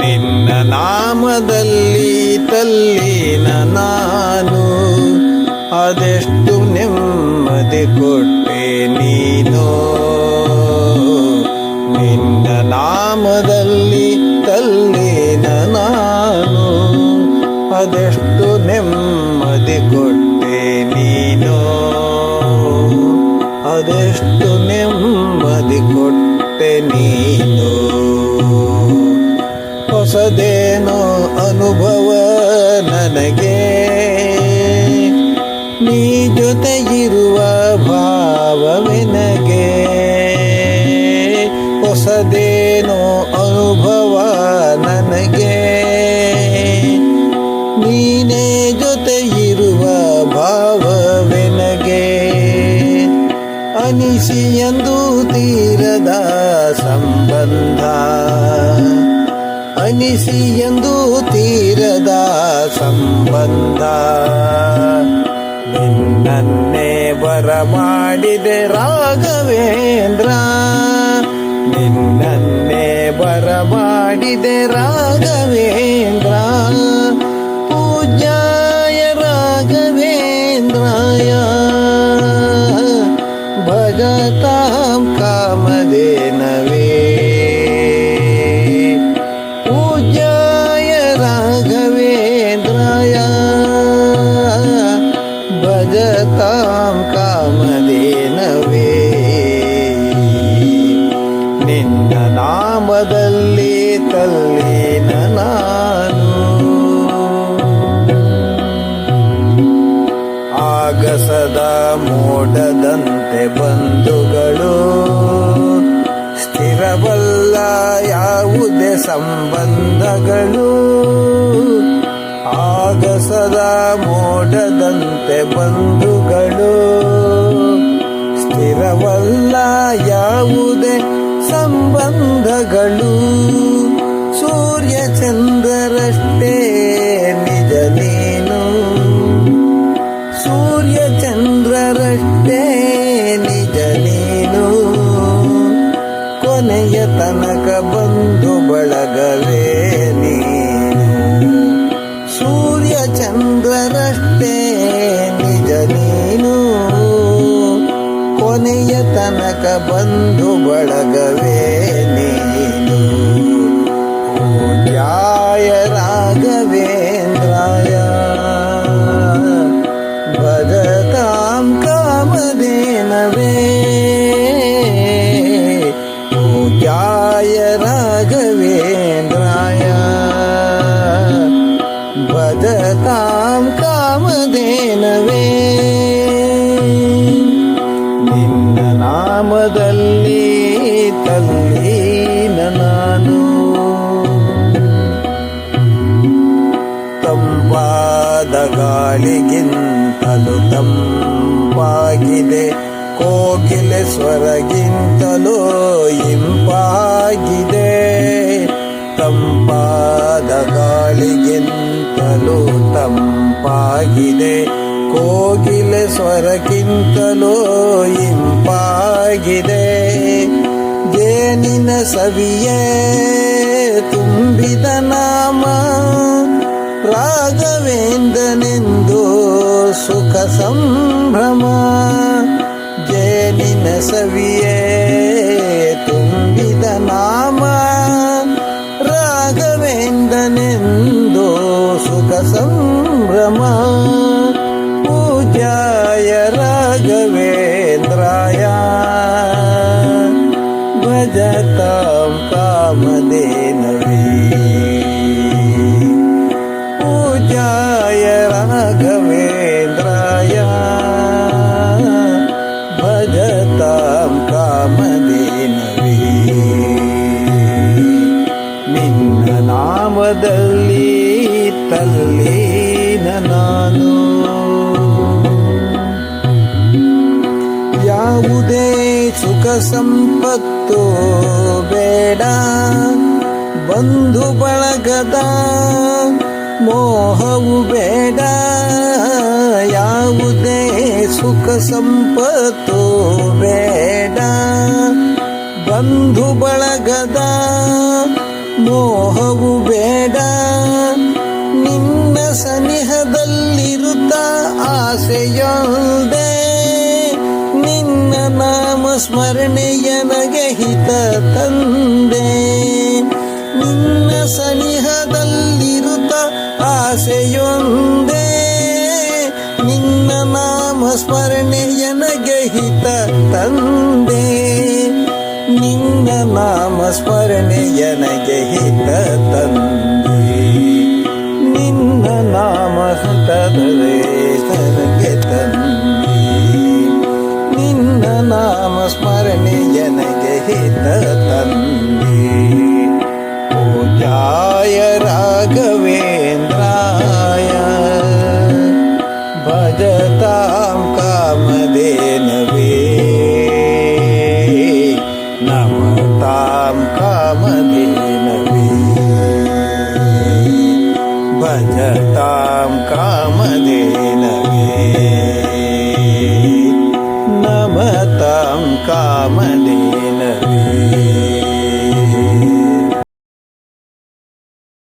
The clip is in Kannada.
ನಿನ್ನ ನಾಮದಲ್ಲಿ ತಲ್ಲಿನ ನಾನು ಅದೆಷ್ಟು ನೆಮ್ಮದಿ ಕೊಟ್ಟೆ ನೀನು? ನಿನ್ನ ನಾಮದಲ್ಲಿ ತಲ್ಲಿನ ನಾನು ಅದೆಷ್ಟು ನೆಮ್ಮದಿ ಕೊಟ್ಟೆ ಅದೆಷ್ಟು ನೆಮ್ಮದಿ ಕೊಟ್ಟೆ ನೀನು. ಹೊಸದೇನೋ ಅನುಭವ ನನಗೆ. ನೀ ಜೊತೆಗಿರುವ ಭಾವವೆನಗೆ? ಹೊಸದೇನೋ ಅನುಭವ ಅನಿಸಿ ಎಂದು ತೀರದ ಸಂಬಂಧ. ಅನಿಸಿ ಎಂದು ತೀರದ ಸಂಬಂಧ. ನಿನ್ನನ್ನೇ ಬರಮಾಡಿದೆ ರಾಘವೇಂದ್ರ. ನಿನ್ನನ್ನೇ ಬರಮಾಡಿದೆ ರಾಘವೇಂದ್ರ. ಪೂಜ್ಯಾಯ ನಿನ್ನ ನಾಮದಲ್ಲಿ ತಲ್ಲಿನ ನಾನು. ಆಗಸದ ಮೋಡದಂತೆ ಬಂಧುಗಳು, ಸ್ಥಿರವಲ್ಲ ಯಾವುದೇ ಸಂಬಂಧಗಳು. ಆಗಸದ ಮೋಡದಂತೆ ಬಂಧುಗಳು, ಸ್ಥಿರವಲ್ಲ ಯಾವುದೇ ಸಂಬಂಧಗಳು ಸೂರ್ಯ ಚಂದ್ರರಷ್ಟೇ ತಂಪಾದ ಗಾಳಿಗಿಂತಲೂ ತಂಪಾಗಿದೆ. ಕೋಗಿಲೆ ಸ್ವರಗಿಂತಲೂ ಇಂಪಾಗಿದೆ. ತಂಪಾದ ಗಾಳಿಗಿಂತಲೂ ತಂಪಾಗಿದೆ. ಕೋಗಿಲೆ ಸ್ವರಕ್ಕಿಂತಲೂ ಇಂಪಾಗಿದೆ. ಜೇನಿನ ಸವಿಯೇ ತುಂಬಿದ ನಾಮ. ರಾಘವೇಂದ್ರನೆಂದು ಸುಖ ಸಂಭ್ರಮ ಜೇನಿನ ಸವಿಯೇ ತುಂಬಿದ ನಾಮ ರಾಘವೇಂದ್ರನೆಂದು ಸುಖ ಸಂಭ್ರಮ ಪೂಜಾಯ ರಾಘವೇಂದ್ರಾಯ ಭಜತಾಂ ಕಾಮಧೇನವೇ ನಾಮದಲ್ಲಿ ತಲ್ಲೀನ ನಾನು. ಯಾವುದೇ ಸುಖ ಸಂಪತ್ತು ಬೇಡ, ಬಂಧು ಬಳಗದ ಮೋಹವು ಬೇಡ. ಯಾವುದೇ ಸುಖ ಸಂಪತ್ತು ಬೇಡ, ಬಂಧು ಬಳಗದ ಮೋಹವು ಬೇಡ. ನಿನ್ನ ಸನಿಹದಲ್ಲಿರುತ್ತ ಆಸೆಯೊಂದೇ. ನಿನ್ನ ನಾಮ ಸ್ಮರಣೆಯ ನಗೆ ಹಿತ ತಂದೆ. ನಿನ್ನ ಸನಿಹದಲ್ಲಿರುತ್ತ ಆಸೆಯೊಂದೇ. ನಿನ್ನ ನಾಮ ಸ್ಮರಣೆಯ ನಗೆ ಹಿತ ತಂದೆ. ನಿನ್ನ ನಾಮ ಸ್ಮರಣೆಯ भजतां कामधेनवे नमतां कामधेनवे